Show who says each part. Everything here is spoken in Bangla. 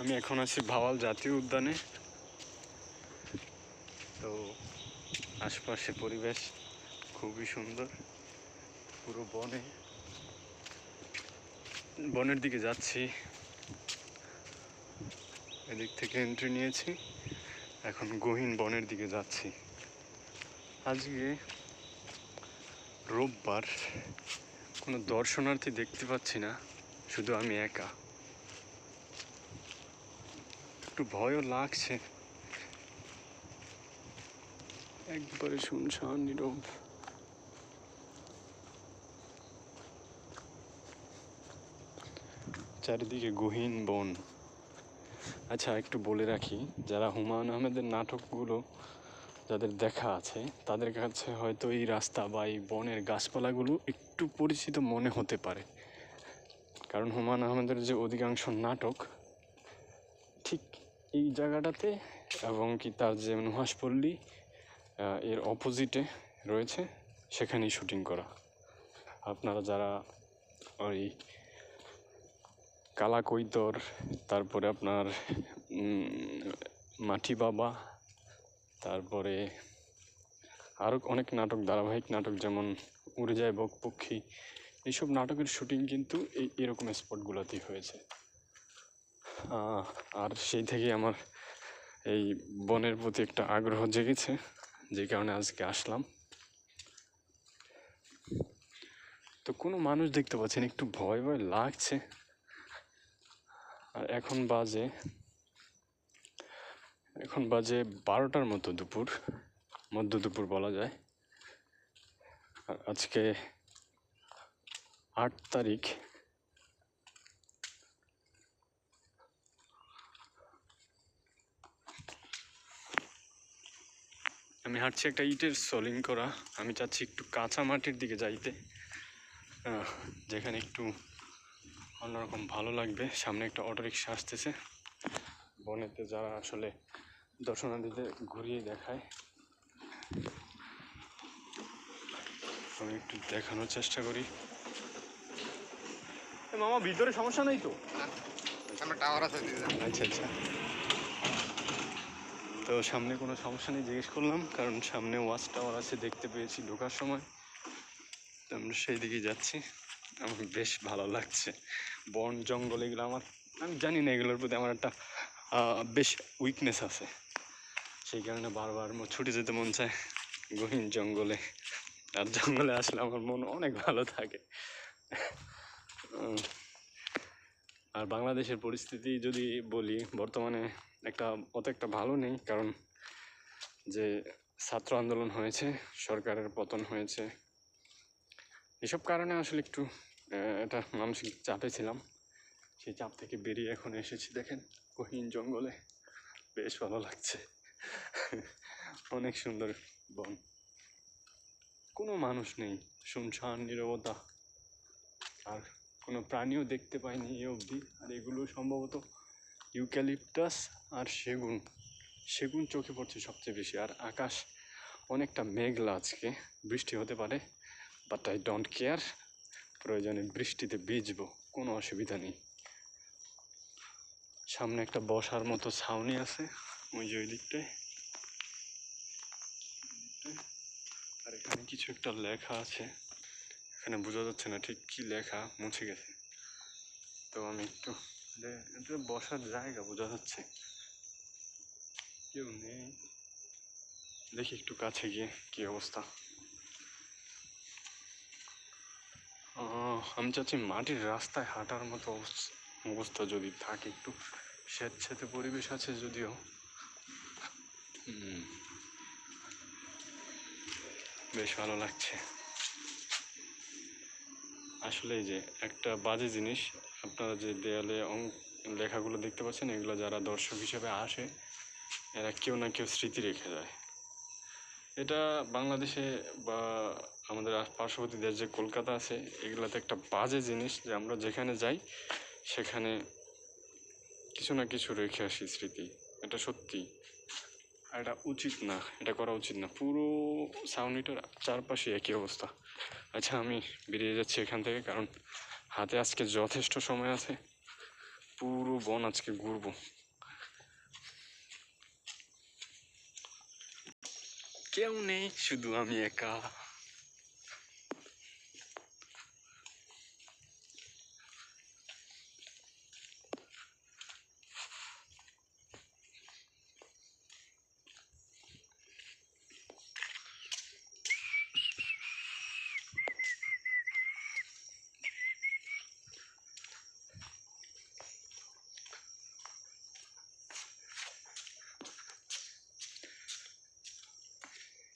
Speaker 1: আমি এখন আছি ভাওয়াল জাতীয় উদ্যানে। তো আশপাশে পরিবেশ খুবই সুন্দর, পুরো বনে। বনের দিকে যাচ্ছি। এদিক থেকে এন্ট্রি নিয়েছি। এখন গহীন বনের দিকে যাচ্ছি। আজকে রোববার, কোনো দর্শনার্থী দেখতে পাচ্ছি না, শুধু আমি একা। একটু ভয়ও লাগছে। একবারে শুনশান নীরব। চারিদিকে গহীন বন। আচ্ছা একটু বলে রাখি, যারা হুমায়ুন আহমেদের নাটকগুলো যাদের দেখা আছে, তাদের কাছে হয়তো এই রাস্তা বা এই বনের গাছপালাগুলো একটু পরিচিত মনে হতে পারে। কারণ হুমায়ুন আহমেদের যে অধিকাংশ নাটক, ঠিক এই জায়গাটাতে এবং কি তার যে নুহাসপল্লী এর অপোজিটে রয়েছে, সেখানেই শুটিং করা। আপনারা যারা ওই কালা কৈতর তারপরে আপনার মাটি বাবা, তারপরে আরও অনেক নাটক, ধারাবাহিক নাটক যেমন উড়ে যায় বক পক্ষী এইসব নাটকের শুটিং কিন্তু এই এরকম স্পটগুলোতেই হয়েছে। আর সেই থেকে আমার এই বনের প্রতি একটা আগ্রহ জেগেছে, যে কারণে আজকে আসলাম। তো কোনো মানুষ দেখতে পাচ্ছেন, একটু ভয় ভয় লাগছে। আর এখন বাজে এখন বাজে বারোটার মতো দুপুর, মধ্য দুপুর বলা যায়। আর আজকে আট তারিখ আমি হাঁটছি একটা ইটের সলিং করা। আমি চাচ্ছি একটু কাঁচা মাটির দিকে যাইতে। যেখানে একটু অন্যরকম ভালো লাগবে। সামনে একটা অটো রিক্সা আসতেছে। বনেতে যারা আসলে দর্শনার্থীদের ঘুরিয়ে দেখায় আমি একটু দেখানোর চেষ্টা করি। মামা ভিতরে সমস্যা নেই তো?
Speaker 2: সামনে টাওয়ার আছে
Speaker 1: আচ্ছা আচ্ছা। তো সামনে কোনো সমস্যা নেই, জিজ্ঞেস করলাম, কারণ সামনে ওয়াচ টাওয়ার আছে, দেখতে পেয়েছি ঢোকার সময়। তো আমরা সেই দিকে যাচ্ছি। আমার বেশ ভালো লাগছে। বন, জঙ্গল, এগুলো আমার আমি জানি না এগুলোর প্রতি আমার একটা বেশ উইকনেস আছে। সেই কারণে বারবার ছুটে যেতে মন চায় গহীন জঙ্গলে। আর জঙ্গলে আসলে আমার মন অনেক ভালো থাকে। আর বাংলাদেশের পরিস্থিতি যদি বলি, বর্তমানে একটা অত একটা ভালো নেই, কারণ যে ছাত্র আন্দোলন হয়েছে, সরকারের পতন হয়েছে, এসব কারণে আসলে একটু এটা মানসিক চাপে ছিলাম। সেই চাপ থেকে বেরিয়ে এখন এসেছি, দেখেন গহীন জঙ্গলে। বেশ ভালো লাগছে। অনেক সুন্দর বন। কোনো মানুষ নেই, শুনশান, নীরবতা। আর কোনো প্রাণীও দেখতে পাইনি এ অবধি। আর এগুলো সম্ভবত ইউক্যালিপটাস আর সেগুন। সেগুন চোখে পড়ছে সবচেয়ে বেশি। আর আকাশ অনেকটা মেঘলা আজকে। বৃষ্টি হতে পারে বাট আই ডোন্ট কেয়ার প্রয়োজনে বৃষ্টিতে ভিজবো, কোনো অসুবিধা নেই। সামনে একটা বসার মতো ছাউনি আছে, ওই যে ওই দিকটায়। আর এখানে কিছু একটা লেখা আছে। এখানে বোঝা যাচ্ছে না ঠিক কি লেখা, মুছে গেছে। তো আমি একটু এটা- বসার জায়গা বোঝা যাচ্ছে। কেউ নেই। দেখি একটু কাছে গিয়ে কি অবস্থা। আমি চাচ্ছি মাটির রাস্তায় হাঁটার মতো অবস- অবস্থা যদি থাকে, একটু স্বেচ্ছাতে পরিবেশ আছে যদিও। বেশ ভালো লাগছে। আসলে যে একটা বাজে জিনিস, আপনারা যে দেয়ালে অঙ্ক লেখাগুলো দেখতে পাচ্ছেন, এগুলো যারা দর্শক হিসেবে আসে, এরা কেউ না কেউ স্মৃতি রেখে যায়। এটা বাংলাদেশে বা আমাদের পার্শ্ববর্তী দেশ যে কলকাতা আছে, এগুলোতে একটা বাজে জিনিস যে আমরা যেখানে যাই, সেখানে কিছু না কিছু রেখে আসি স্মৃতি। এটা সত্যি। এটা উচিত না, এটা করা উচিত না। পুরো সাউনিটার চারপাশে একই অবস্থা। আচ্ছা আমি বেরিয়ে যাচ্ছি এখান থেকে, কারণ হাতে আজকে যথেষ্ট সময় আছে। পুরো বন আজকে ঘুরব। কেউ নেই, শুধু আমি একা।